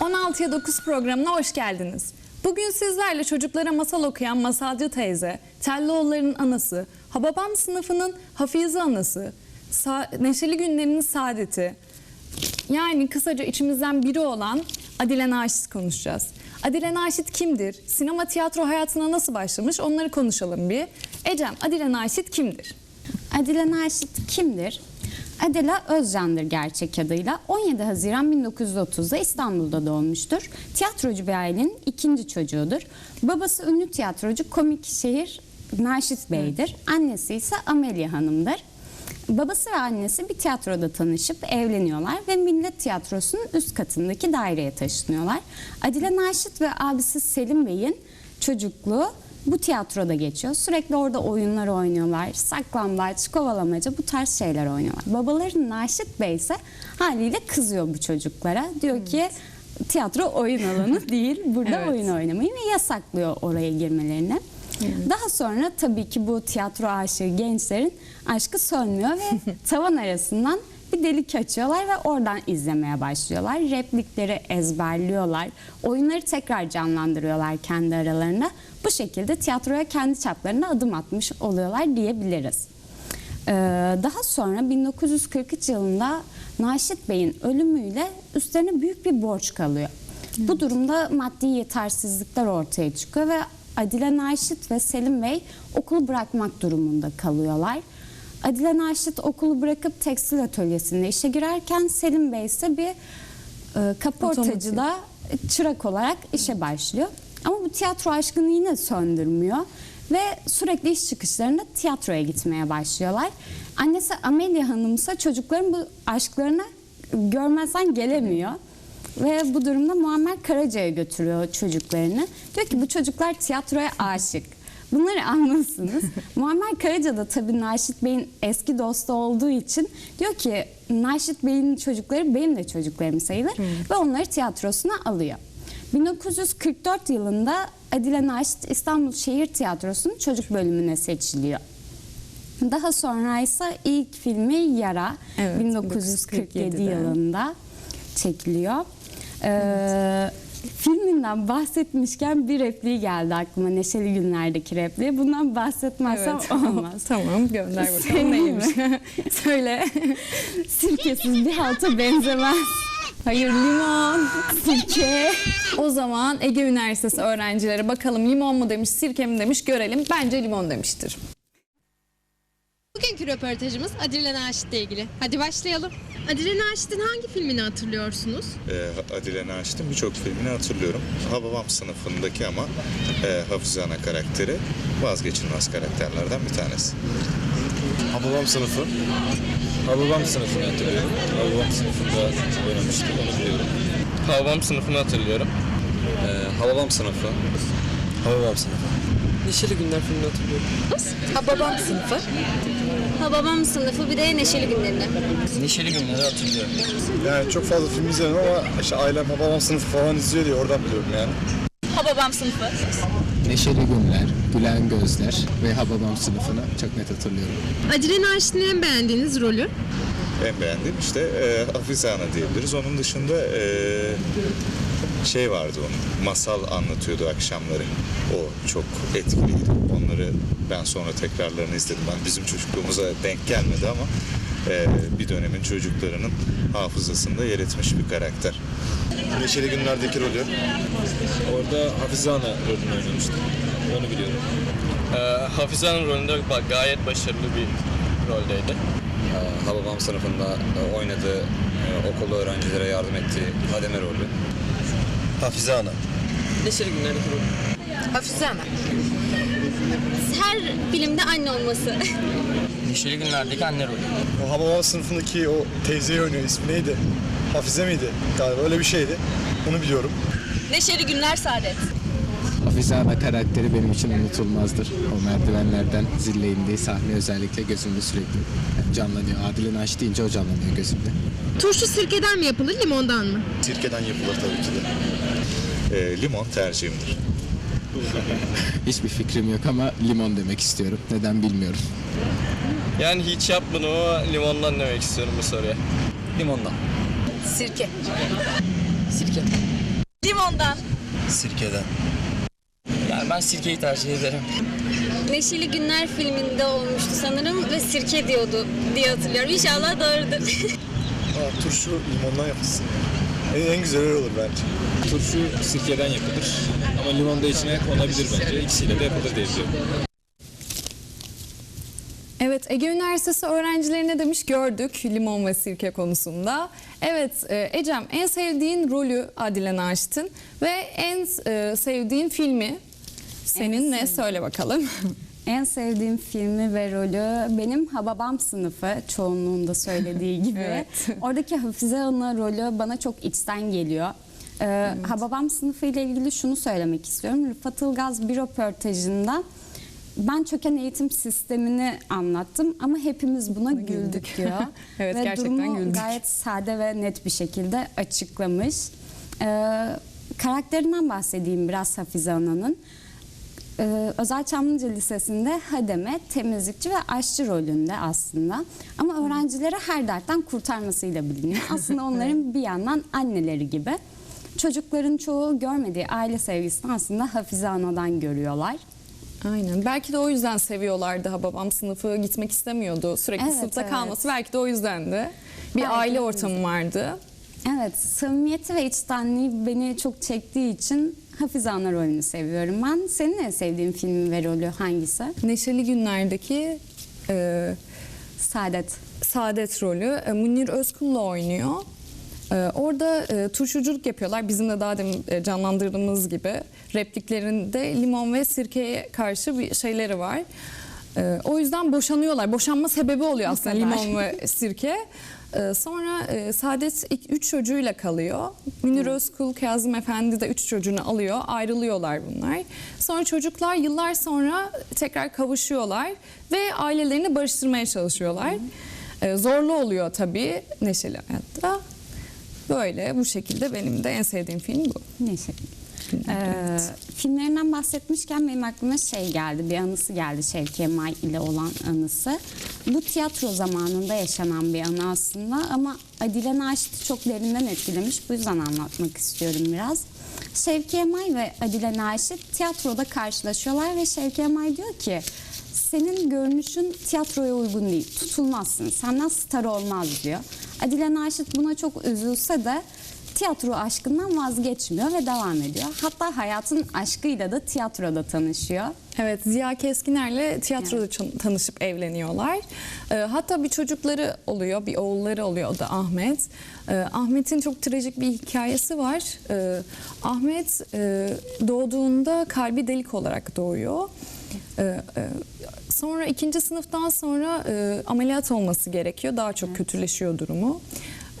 16'ya 9 programına hoş geldiniz. Bugün sizlerle çocuklara masal okuyan Masalcı teyze, Telloğulların anası, Hababam sınıfının Hafize anası, Neşeli Günlerinin saadeti, yani kısaca içimizden biri olan Adile Naşit konuşacağız. Adile Naşit kimdir? Sinema tiyatro hayatına nasıl başlamış? Onları konuşalım bir. Ecem, Adile Naşit kimdir? Adile Naşit kimdir? Adile Özcan'dır gerçek adıyla. 17 Haziran 1930'da İstanbul'da doğmuştur. Tiyatrocu bir ailenin ikinci çocuğudur. Babası ünlü tiyatrocu komik şehir Naşit Bey'dir. Annesi ise Amelia Hanım'dır. Babası ve annesi bir tiyatroda tanışıp evleniyorlar ve Millet Tiyatrosu'nun üst katındaki daireye taşınıyorlar. Adile Naşit ve abisi Selim Bey'in çocukluğu bu tiyatroda geçiyor. Sürekli orada oyunlar oynuyorlar. Saklambaç, kovalamaca bu tarz şeyler oynuyorlar. Babaları Naşit Bey ise haliyle kızıyor bu çocuklara. Diyor ki tiyatro oyun alanı değil. Burada Evet. oyun oynamayı ve yasaklıyor oraya girmelerini. Daha sonra tabii ki bu tiyatro aşığı gençlerin aşkı sönmüyor ve tavan arasından bir delik açıyorlar ve oradan izlemeye başlıyorlar. Replikleri ezberliyorlar. Oyunları tekrar canlandırıyorlar kendi aralarında. Bu şekilde tiyatroya kendi çaplarına adım atmış oluyorlar diyebiliriz. Ee, daha sonra 1943 yılında Naşit Bey'in ölümüyle üstlerine büyük bir borç kalıyor. Bu durumda maddi yetersizlikler ortaya çıkıyor ve Adile Naşit ve Selim Bey okulu bırakmak durumunda kalıyorlar. Adile Naşit okulu bırakıp tekstil atölyesinde işe girerken Selim Bey ise bir e, kaportacıda çırak olarak işe başlıyor. Ama bu tiyatro aşkını yine söndürmüyor ve sürekli iş çıkışlarında tiyatroya gitmeye başlıyorlar. Annesi Amelia Hanım ise çocukların bu aşklarına görmezden gelemiyor. Ve bu durumda Muammer Karaca'ya götürüyor çocuklarını. Diyor ki bu çocuklar tiyatroya aşık. Bunları anlasınız. Muammer Karaca da tabii Naşit Bey'in eski dostu olduğu için diyor ki Naşit Bey'in çocukları benim de çocuklarım sayılır ve onları tiyatrosuna alıyor. 1944 yılında Adile Naşit İstanbul Şehir Tiyatrosu'nun çocuk bölümüne seçiliyor. Daha sonra ise ilk filmi Yara Evet, 1947 1947'de. yılında çekiliyor. Ee, Filminden bahsetmişken bir repliği geldi aklıma Neşeli Günler'deki repliği. Bundan bahsetmezsem olmaz. tamam, gönder bakalım neymiş. Söyle. Sirkesiz bir halta benzemez. Hayır limon. Sirke. O zaman Ege Üniversitesi öğrencileri bakalım limon mu demiş, sirke mi demiş görelim. Bence limon demiştir. Bugünkü röportajımız Adile Naşit'le ilgili. Hadi başlayalım. Adile Naşit'in hangi filmini hatırlıyorsunuz? e, Adile Naşit'in birçok filmini hatırlıyorum. Hababam sınıfındaki ama e, Hafize Ana karakteri vazgeçilmez karakterlerden bir tanesi. Hababam sınıfı. Hababam sınıfını hatırlıyorum. Hababam sınıfında oynamıştı, onu biliyorum. Hababam sınıfını hatırlıyorum. Ee, Hababam sınıfı. Hababam sınıfı. Neşeli Günler filmini hatırlıyorum. Hababam sınıfı. Hababam sınıfı bir de Neşeli Günlerini. Neşeli Günleri hatırlıyorum. Yani çok fazla film izlemedim ama işte ailem Hababam sınıfı falan izliyor diye oradan biliyorum yani. Hababam sınıfı. Neşeli Günler, Gülen Gözler ve Hababam sınıfını çok net hatırlıyorum. Adile Naşit'in en beğendiğiniz rolü? En beğendiğim işte e, Hafize Ana diyebiliriz. Onun dışında e, şey vardı onun, masal anlatıyordu akşamları. O çok etkiliydi. Onları ben sonra tekrarlarını izledim. Ben bizim çocukluğumuza denk gelmedi ama e, bir dönemin çocuklarının hafızasında yer etmiş bir karakter. Neşeli günlerdeki rolü. Orada Hafize Ana rolünü oynamıştı. Onu biliyorum. Ee, Hafize Hanım rolünde gayet başarılı bir roldeydi. Ee, Hababam sınıfında oynadığı, e, okulda öğrencilere yardım ettiği Hademe rolü. Hafize Ana. Neşeli rol. Hafize Ana. Her filmde anne olması. Neşeli Günler'deki anne rolü. O Hababam sınıfındaki o teyzeyi oynuyor. İsmi neydi? Hafize miydi? Galiba öyle bir şeydi. Onu biliyorum. Neşeli Günler Saadet. Hafize Ana karakteri benim için unutulmazdır. O merdivenlerden zille indiği sahne özellikle gözümde sürekli canlanıyor. Adile Naş deyince o canlanıyor gözümde. Turşu sirkeden mi yapılır, limondan mı? Sirkeden yapılır tabii ki de. E, limon tercihimdir. Hiçbir fikrim yok ama limon demek istiyorum. Neden bilmiyorum. Yani hiç yapmadım ama limondan demek istiyorum bu soruya. Limondan. Sirke. Sirke. Limondan. Sirkeden. Yani ben sirkeyi tercih ederim. Neşeli Günler filminde olmuştu sanırım ve sirke diyordu diye hatırlıyorum. İnşallah doğrudur. Aa, turşu limondan yapılsın. En, en güzel olur bence. Turşu sirkeden yapılır ama limon da içine konabilir bence. İkisiyle de yapılır diye biliyorum. Evet Ege Üniversitesi öğrencilerine demiş gördük limon ve sirke konusunda. Evet e, Ecem en sevdiğin rolü Adile Naşit'in ve en e, sevdiğin filmi senin ne söyle bakalım. En sevdiğim filmi ve rolü benim Hababam sınıfı çoğunluğunda söylediği gibi. Evet. Oradaki Hafize Ana rolü bana çok içten geliyor. Ee, Hababam sınıfı ile ilgili şunu söylemek istiyorum. Rıfat Ilgaz bir röportajında ben çöken eğitim sistemini anlattım ama hepimiz buna güldük diyor. Evet, ve gerçekten durumu güldük. gayet sade ve net bir şekilde açıklamış. Ee, karakterinden bahsedeyim biraz Hafize Ana'nın. Ee, Özel Çamlıca Lisesi'nde hademe, temizlikçi ve aşçı rolünde aslında. Ama öğrencileri her dertten kurtarmasıyla biliniyor. Aslında onların bir yandan anneleri gibi. Çocukların çoğu görmediği aile sevgisini aslında Hafize Ana'dan görüyorlar. Aynen. Belki de o yüzden seviyorlardı ha babam sınıfı gitmek istemiyordu. Sürekli Evet, sınıfta evet. kalması belki de o yüzdendi. Bir Belki aile de o ortamı vardı. Evet, samimiyeti ve içtenliği beni çok çektiği için Hafize Ana rolünü seviyorum ben. Senin en sevdiğin film ve rolü hangisi? Neşeli günlerdeki e, Saadet. Saadet rolü e, Münir Özkul'la oynuyor. E, orada e, turşuculuk yapıyorlar. Bizim de daha demin e, canlandırdığımız gibi repliklerinde limon ve sirkeye karşı bir şeyleri var. E, o yüzden boşanıyorlar. Boşanma sebebi oluyor aslında limon ve sirke. E, sonra e, Saadet ilk üç çocuğuyla kalıyor. Münir Özkul, Kazım Efendi de üç çocuğunu alıyor. Ayrılıyorlar bunlar. Sonra çocuklar yıllar sonra tekrar kavuşuyorlar ve ailelerini barıştırmaya çalışıyorlar. E, zorlu oluyor tabii neşeli hayatta. Böyle bu şekilde benim de en sevdiğim film bu. Neyse. Ee, filmlerinden bahsetmişken benim aklıma şey geldi, bir anısı geldi Şevki May ile olan anısı. Bu tiyatro zamanında yaşanan bir anı aslında ama Adile Naşit'i çok derinden etkilemiş. Bu yüzden anlatmak istiyorum biraz. Şevki May ve Adile Naşit tiyatroda karşılaşıyorlar ve Şevki May diyor ki senin görünüşün tiyatroya uygun değil, tutulmazsın, senden star olmaz diyor. Adile Naşit buna çok üzülse de tiyatro aşkından vazgeçmiyor ve devam ediyor. Hatta hayatın aşkıyla da tiyatroda tanışıyor. Evet Ziya Keskiner'le tiyatroda çan- tanışıp evleniyorlar. Ee, hatta bir çocukları oluyor, bir oğulları oluyor o da Ahmet. Ee, Ahmet'in çok trajik bir hikayesi var. Ee, Ahmet e, doğduğunda kalbi delik olarak doğuyor. Ee, e, sonra ikinci sınıftan sonra e, ameliyat olması gerekiyor. Daha çok kötüleşiyor durumu.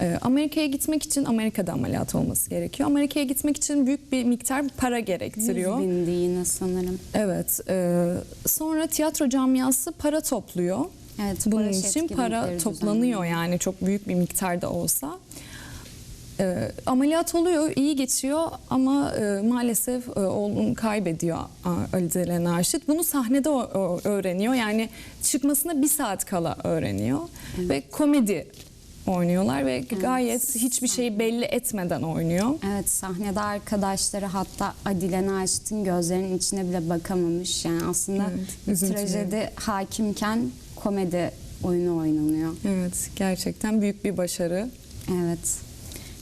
Ee, Amerika'ya gitmek için Amerika'da ameliyat olması gerekiyor. Amerika'ya gitmek için büyük bir miktar para 100 gerektiriyor. bindi yine sanırım. Evet. e, sonra tiyatro camiası para topluyor. Evet, Bunun için para toplanıyor yani çok büyük bir miktarda olsa. E, ameliyat oluyor, iyi geçiyor ama e, maalesef e, oğlunu kaybediyor Ali Zelen. Bunu sahnede o- o- öğreniyor. Yani çıkmasına bir saat kala öğreniyor. Ve komedi oynuyorlar ve gayet hiçbir şeyi belli etmeden oynuyor. Evet sahnede arkadaşları hatta Adile Naşit'in gözlerinin içine bile bakamamış. Yani aslında Evet, bir trajedi hakimken komedi oyunu oynanıyor. Evet, gerçekten büyük bir başarı. Evet.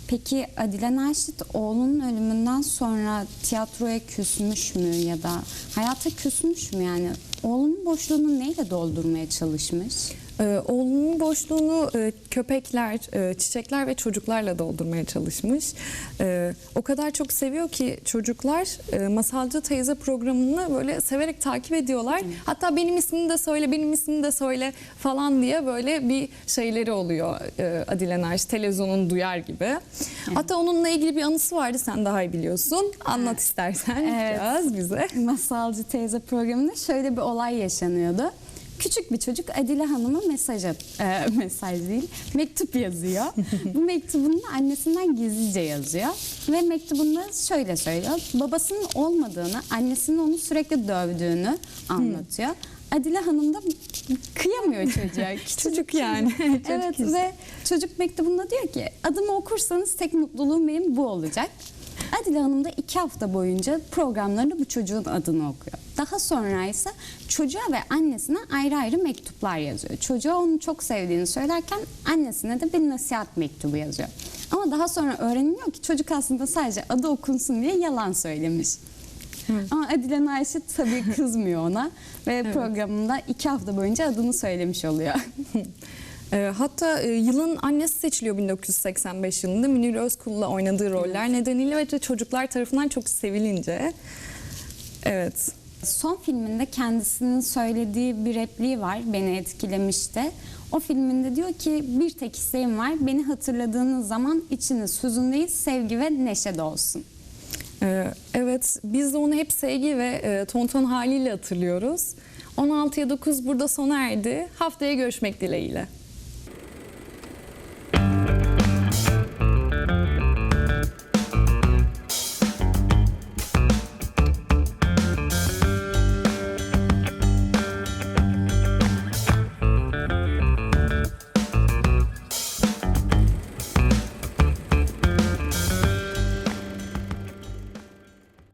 Peki Adile Naşit oğlunun ölümünden sonra tiyatroya küsmüş mü ya da hayata küsmüş mü yani? Oğlunun boşluğunu neyle doldurmaya çalışmış? Ee, oğlunun boşluğunu e, köpekler, e, çiçekler ve çocuklarla doldurmaya çalışmış. Ee, o kadar çok seviyor ki çocuklar e, Masalcı Teyze programını böyle severek takip ediyorlar. Hatta benim ismimi de söyle, benim ismimi de söyle falan diye böyle bir şeyleri oluyor e, Adile Naş televizyonunu duyar gibi. Hatta onunla ilgili bir anısı vardı sen daha iyi biliyorsun. Anlat istersen Evet. biraz bize. Masalcı teyze programında şöyle bir olay yaşanıyordu. Küçük bir çocuk Adile Hanım'a mesaj at, e, mesaj değil, mektup yazıyor. Bu mektubunu annesinden gizlice yazıyor. Ve mektubunda şöyle söylüyor. Babasının olmadığını, annesinin onu sürekli dövdüğünü anlatıyor. Adile Hanım da kıyamıyor çocuğa. Çocuk yani. Çocuk evet işte. ve çocuk mektubunda diyor ki adımı okursanız tek mutluluğum benim bu olacak. Adile Hanım da iki hafta boyunca programlarında bu çocuğun adını okuyor. Daha sonra ise çocuğa ve annesine ayrı ayrı mektuplar yazıyor. Çocuğa onu çok sevdiğini söylerken annesine de bir nasihat mektubu yazıyor. Ama daha sonra öğreniliyor ki çocuk aslında sadece adı okunsun diye yalan söylemiş. Ama Adile Naşit tabii kızmıyor ona ve programında iki hafta boyunca adını söylemiş oluyor. E, hatta e, yılın annesi seçiliyor 1985 yılında Münir Özkul'la oynadığı roller nedeniyle ve de çocuklar tarafından çok sevilince. Evet. Son filminde kendisinin söylediği bir repliği var beni etkilemişti. O filminde diyor ki bir tek isteğim var beni hatırladığınız zaman içiniz hüzün değil sevgi ve neşe dolsun. Ee, Evet, biz de onu hep sevgi ve e, tonton haliyle hatırlıyoruz. 16'ya 9 burada sona erdi. Haftaya görüşmek dileğiyle.